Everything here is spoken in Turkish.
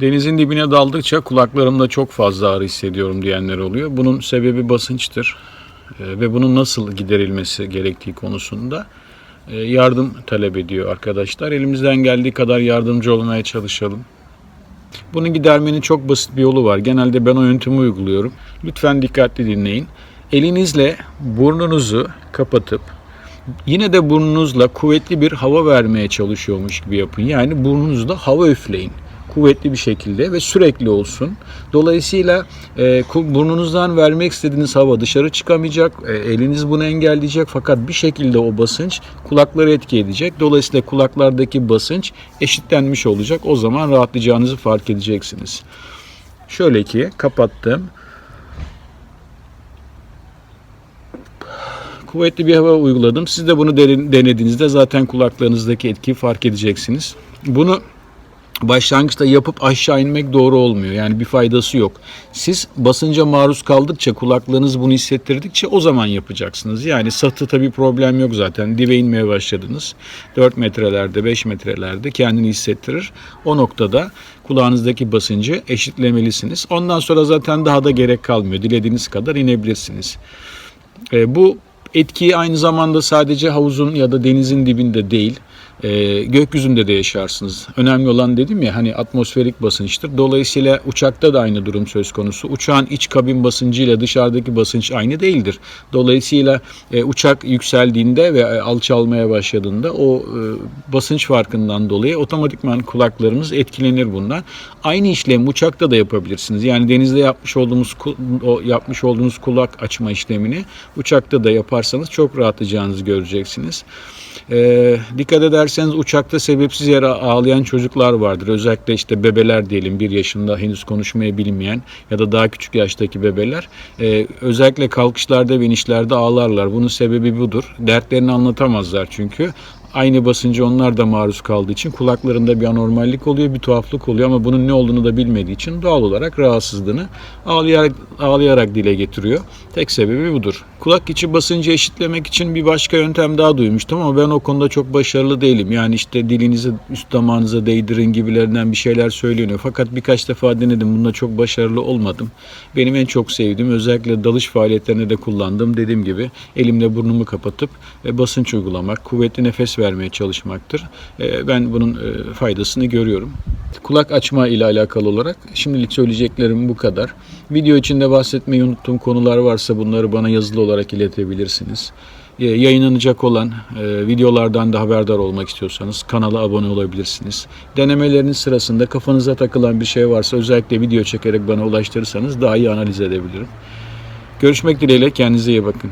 Denizin dibine daldıkça kulaklarımda çok fazla ağrı hissediyorum diyenler oluyor. Bunun sebebi basınçtır Ee, ve bunun nasıl giderilmesi gerektiği konusunda e, yardım talep ediyor arkadaşlar. Elimizden geldiği kadar yardımcı olmaya çalışalım. Bunun gidermenin çok basit bir yolu var. Genelde ben o yöntemi uyguluyorum. Lütfen dikkatli dinleyin. Elinizle burnunuzu kapatıp yine de burnunuzla kuvvetli bir hava vermeye çalışıyormuş gibi yapın. Yani burnunuzda hava üfleyin kuvvetli bir şekilde ve sürekli olsun. Dolayısıyla e, burnunuzdan vermek istediğiniz hava dışarı çıkamayacak. E, eliniz bunu engelleyecek fakat bir şekilde o basınç kulakları etki edecek. Dolayısıyla kulaklardaki basınç eşitlenmiş olacak. O zaman rahatlayacağınızı fark edeceksiniz. Şöyle ki kapattım. Kuvvetli bir hava uyguladım. Siz de bunu denediğinizde zaten kulaklarınızdaki etkiyi fark edeceksiniz. Bunu başlangıçta yapıp aşağı inmek doğru olmuyor. Yani bir faydası yok. Siz basınca maruz kaldıkça kulaklarınız bunu hissettirdikçe o zaman yapacaksınız. Yani satı tabii problem yok zaten. Dibe inmeye başladınız. 4 metrelerde 5 metrelerde kendini hissettirir. O noktada kulağınızdaki basıncı eşitlemelisiniz. Ondan sonra zaten daha da gerek kalmıyor. Dilediğiniz kadar inebilirsiniz. E, bu etkiyi aynı zamanda sadece havuzun ya da denizin dibinde değil, e, gökyüzünde de yaşarsınız. Önemli olan dedim ya hani atmosferik basınçtır. Dolayısıyla uçakta da aynı durum söz konusu. Uçağın iç kabin basıncı ile dışarıdaki basınç aynı değildir. Dolayısıyla e, uçak yükseldiğinde ve e, alçalmaya başladığında o e, basınç farkından dolayı otomatikman kulaklarınız etkilenir bundan. Aynı işlemi uçakta da yapabilirsiniz. Yani denizde yapmış olduğumuz o yapmış olduğunuz kulak açma işlemini uçakta da yaparsanız çok rahatlayacağınızı göreceksiniz. Ee, dikkat ederseniz uçakta sebepsiz yere ağlayan çocuklar vardır. Özellikle işte bebeler diyelim bir yaşında henüz konuşmayı bilmeyen ya da daha küçük yaştaki bebeler. Ee, özellikle kalkışlarda ve inişlerde ağlarlar. Bunun sebebi budur. Dertlerini anlatamazlar çünkü. Aynı basıncı onlar da maruz kaldığı için kulaklarında bir anormallik oluyor, bir tuhaflık oluyor ama bunun ne olduğunu da bilmediği için doğal olarak rahatsızlığını ağlayarak, ağlayarak dile getiriyor. Tek sebebi budur. Kulak içi basıncı eşitlemek için bir başka yöntem daha duymuştum ama ben o konuda çok başarılı değilim. Yani işte dilinizi üst damağınıza değdirin gibilerinden bir şeyler söyleniyor. Fakat birkaç defa denedim. Bunda çok başarılı olmadım. Benim en çok sevdiğim özellikle dalış faaliyetlerinde de kullandığım dediğim gibi elimle burnumu kapatıp e, basınç uygulamak, kuvvetli nefes vermeye çalışmaktır. E, Ben bunun e, faydasını görüyorum. Kulak açma ile alakalı olarak şimdilik söyleyeceklerim bu kadar. Video içinde bahsetmeyi unuttuğum konular varsa bunları bana yazılı olarak iletebilirsiniz. E, Yayınlanacak olan e, videolardan da haberdar olmak istiyorsanız kanala abone olabilirsiniz. Denemeleriniz sırasında kafanıza takılan bir şey varsa özellikle video çekerek bana ulaştırırsanız daha iyi analiz edebilirim. Görüşmek dileğiyle kendinize iyi bakın.